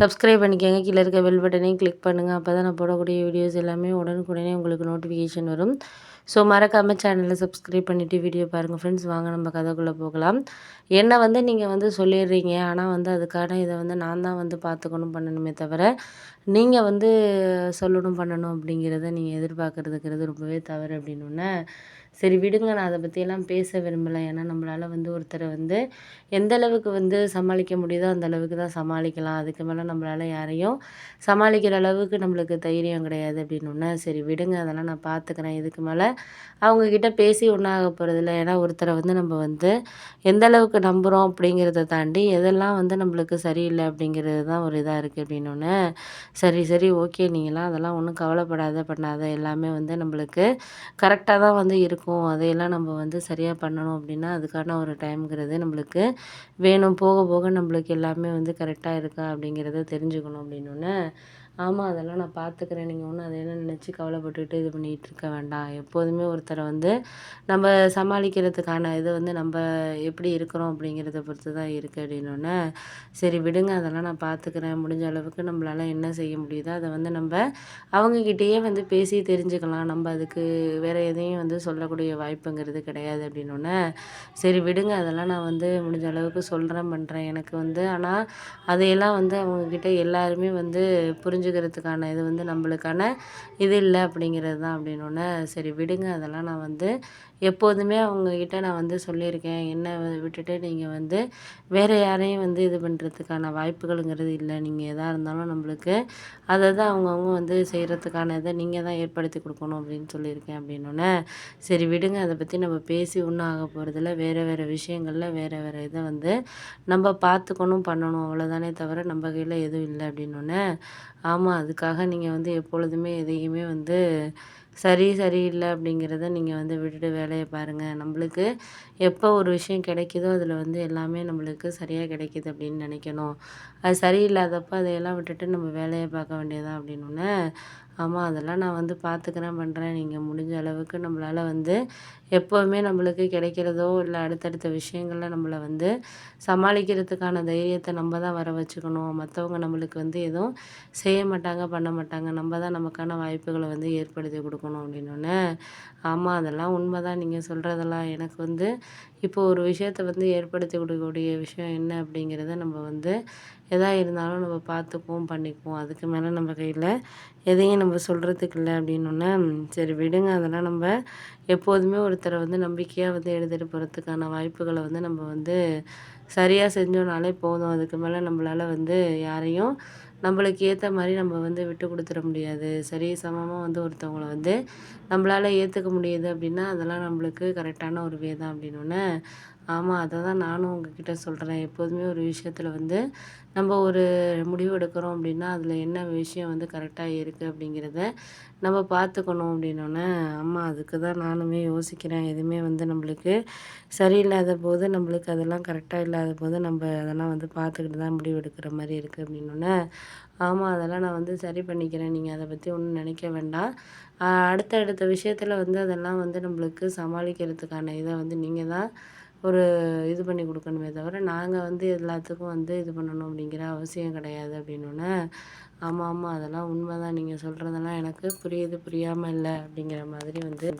Subscribe பண்ணிக்கோங்க. கீழே இருக்க பெல் பட்டனையும் கிளிக் பண்ணுங்கள் அப்போ தான் நான் போடக்கூடிய வீடியோஸ் எல்லாமே உடனுக்குடனே உங்களுக்கு நோட்டிஃபிகேஷன் வரும். ஸோ மறக்காமல் சேனலை சப்ஸ்கிரைப் பண்ணிவிட்டு வீடியோ பாருங்கள் ஃப்ரெண்ட்ஸ் வாங்க நம்ம கதைக்குள்ளே போகலாம். என்னை வந்து நீங்கள் வந்து சொல்லிடுறீங்க? ஆனால் வந்து அதுக்கான இதை வந்து நான் தான் வந்து பார்த்துக்கணும் பண்ணணுமே தவிர நீங்கள் வந்து சொல்லணும் பண்ணணும் அப்படிங்கிறத நீங்கள் எதிர்பார்க்குறதுங்கிறது ரொம்பவே தவறு அப்படின்னு சரி விடுங்க நான் அதை பற்றியெல்லாம் பேச விரும்பலை. ஏன்னா நம்மளால் வந்து ஒருத்தரை வந்து எந்த அளவுக்கு வந்து சமாளிக்க முடியுதோ அந்த அளவுக்கு தான் சமாளிக்கலாம். அதுக்கு மேலே நம்மளால் யாரையும் சமாளிக்கிற அளவுக்கு நம்மளுக்கு தைரியம் கிடையாது அப்படின்னு சரி விடுங்க அதெல்லாம் நான் பார்த்துக்கிறேன் இதுக்கு மேலே அவங்கக்கிட்ட பேசி ஒன்றாக போகிறதில்ல ஏன்னா ஒருத்தரை வந்து நம்ம வந்து எந்த அளவுக்கு நம்புகிறோம் அப்படிங்கிறத தாண்டி எதெல்லாம் வந்து நம்மளுக்கு சரியில்லை அப்படிங்கிறது தான் ஒரு இதாக இருக்குது அப்படின்னு சரி சரி ஓகே நீங்களாம் அதெல்லாம் ஒன்றும் கவலைப்படாத பண்ணாத. எல்லாமே வந்து நம்மளுக்கு கரெக்டாக தான் வந்து இருக்கும். அதையெல்லாம் நம்ம வந்து சரியாக பண்ணணும் அப்படின்னா அதுக்கான ஒரு டைம்ங்கிறது நம்மளுக்கு வேணும். போக போக நம்மளுக்கு எல்லாமே வந்து கரெக்டாக இருக்கா அப்படிங்கிறது அப்படிங்கிறத தெரிஞ்சுக்கணும் அப்படின்னோடனே ஆமாம் அதெல்லாம் நான் பார்த்துக்கிறேன் நீங்கள் ஒன்றும் அதையெல்லாம் நினச்சி கவலைப்பட்டுட்டு இது பண்ணிகிட்டு இருக்க வேண்டாம். எப்போதுமே ஒருத்தரை வந்து நம்ம சமாளிக்கிறதுக்கான இது வந்து நம்ம எப்படி இருக்கிறோம் அப்படிங்கிறத பொறுத்து தான் இருக்குது அப்படின்னோடனே சரி விடுங்க அதெல்லாம் நான் பார்த்துக்கிறேன் முடிஞ்ச அளவுக்கு நம்மளால் என்ன செய்ய முடியுதோ அதை வந்து நம்ம அவங்கக்கிட்டேயே வந்து பேசி தெரிஞ்சுக்கலாம். நம்ம அதுக்கு வேறு எதையும் வந்து சொல்லக்கூடிய வாய்ப்புங்கிறது கிடையாது அப்படின்னோடனே சரி விடுங்க அதெல்லாம் நான் வந்து முடிஞ்ச அளவுக்கு சொல்கிறேன் பண்ணுறேன் எனக்கு வந்து ஆனால் அதையெல்லாம் வந்து அவங்கக்கிட்ட எல்லாருமே வந்து புரிஞ்சு புரிஞ்சுக்கிறதுக்கான இது வந்து நம்மளுக்கான இது இல்லை அப்படிங்கிறது தான் அப்படின்னோடனே சரி விடுங்க. அதெல்லாம் நான் வந்து எப்போதுமே அவங்கக்கிட்ட நான் வந்து சொல்லியிருக்கேன். என்ன விட்டுட்டு நீங்கள் வந்து வேறு யாரையும் வந்து இது பண்ணுறதுக்கான வாய்ப்புகளுங்கிறது இல்லை. நீங்கள் எதாக இருந்தாலும் நம்மளுக்கு அதை தான் அவங்கவுங்க வந்து செய்கிறதுக்கான இதை நீங்கள் தான் ஏற்படுத்தி கொடுக்கணும் அப்படின்னு சொல்லியிருக்கேன் அப்படின்னோடனே சரி விடுங்க. அதை பற்றி நம்ம பேசி ஒன்றும் ஆக போகிறதில்ல வேறு வேறு விஷயங்களில் வேறு வேறு இதை வந்து நம்ம பார்த்துக்கணும் பண்ணணும். அவ்வளோதானே தவிர நம்ம கையில் எதுவும் இல்லை அப்படின்னோடனே ஆமாம் அதுக்காக நீங்கள் வந்து எப்பொழுதுமே எதையுமே வந்து சரி சரியில்லை அப்படிங்கிறத நீங்கள் வந்து விட்டுட்டு வேலையை பாருங்கள் நம்மளுக்கு எப்போ ஒரு விஷயம் கிடைக்குதோ அதில் வந்து எல்லாமே நம்மளுக்கு சரியாக கிடைக்கிது அப்படின்னு நினைக்கணும். அது சரியில்லாதப்போ அதையெல்லாம் விட்டுட்டு நம்ம வேலையை பார்க்க வேண்டியதான் அப்படின்னோடனே ஆமாம் அதெல்லாம் நான் வந்து பார்த்துக்கிறேன் பண்ணுறேன் நீங்கள் முடிஞ்ச அளவுக்கு நம்மளால் வந்து எப்போவுமே நம்மளுக்கு கிடைக்கிறதோ இல்லை அடுத்தடுத்த விஷயங்களில் நம்மளை வந்து சமாளிக்கிறதுக்கான தைரியத்தை நம்ம தான் வர வச்சுக்கணும். மற்றவங்க நம்மளுக்கு வந்து எதுவும் செய்ய மாட்டாங்க பண்ண மாட்டாங்க. நம்ம தான் நமக்கான வாய்ப்புகளை வந்து ஏற்படுத்தி கொடுக்கணும். அப்படின்னோடனே ஆமாம் அதெல்லாம் உண்மை தான் நீங்கள் சொல்கிறதெல்லாம் எனக்கு வந்து இப்போ ஒரு விஷயத்த வந்து ஏற்படுத்தி கொடுக்கக்கூடிய விஷயம் என்ன அப்படிங்கிறத நம்ம வந்து எதா இருந்தாலும் நம்ம பார்த்துக்குவோம் பண்ணிக்குவோம். அதுக்கு மேலே நம்ம கையில் எதையும் நம்ம சொல்கிறதுக்கு இல்லை அப்படின்னோன்னே சரி விடுங்க. அதெல்லாம் நம்ம எப்போதுமே ஒருத்தரை வந்து நம்பிக்கையாக வந்து எழுதிட்டு போகிறதுக்கான வாய்ப்புகளை வந்து நம்ம வந்து சரியாக செஞ்சோனாலே போதும். அதுக்கு மேலே நம்மளால் வந்து யாரையும் நம்மளுக்கு ஏற்ற மாதிரி நம்ம வந்து விட்டு கொடுத்துட முடியாது. சரி சமமாக வந்து ஒருத்தவங்களை வந்து நம்மளால் ஏற்றுக்க முடியுது அப்படின்னா அதெல்லாம் நம்மளுக்கு கரெக்டான ஒரு வே தான் அப்படின்னோடனே 嗯。ஆமாம் அதை தான் நானும் உங்ககிட்ட சொல்கிறேன் எப்போதுமே ஒரு விஷயத்தில் வந்து நம்ம ஒரு முடிவு எடுக்கிறோம் அப்படின்னா அதில் என்ன விஷயம் வந்து கரெக்டாக இருக்குது அப்படிங்கிறத நம்ம பார்த்துக்கணும் அப்படின்னோடனே ஆமாம் அதுக்கு தான் நானுமே யோசிக்கிறேன். எதுவுமே வந்து நம்மளுக்கு சரியில்லாத போது நம்மளுக்கு அதெல்லாம் கரெக்டாக இல்லாத போது நம்ம அதெல்லாம் வந்து பார்த்துக்கிட்டு தான் முடிவு எடுக்கிற மாதிரி இருக்குது அப்படின்னோடனே ஆமாம் அதெல்லாம் நான் வந்து சரி பண்ணிக்கிறேன். நீங்கள் அதை பற்றி ஒன்றும் நினைக்க வேண்டாம். அடுத்த அடுத்த விஷயத்தில் வந்து அதெல்லாம் வந்து நம்மளுக்கு சமாளிக்கிறதுக்கான இதை வந்து நீங்கள் தான் ஒரு இது பண்ணி கொடுக்கணுமே தவிர நாங்கள் வந்து எல்லாத்துக்கும் வந்து இது பண்ணணும் அப்படிங்கிற அவசியம் கிடையாது அப்படின்னோடனே ஆமாம் ஆமாம் அதெல்லாம் உண்மை தான் நீங்கள் சொல்கிறதெல்லாம் எனக்கு புரியுது புரியாமல் இல்லை அப்படிங்கிற மாதிரி வந்து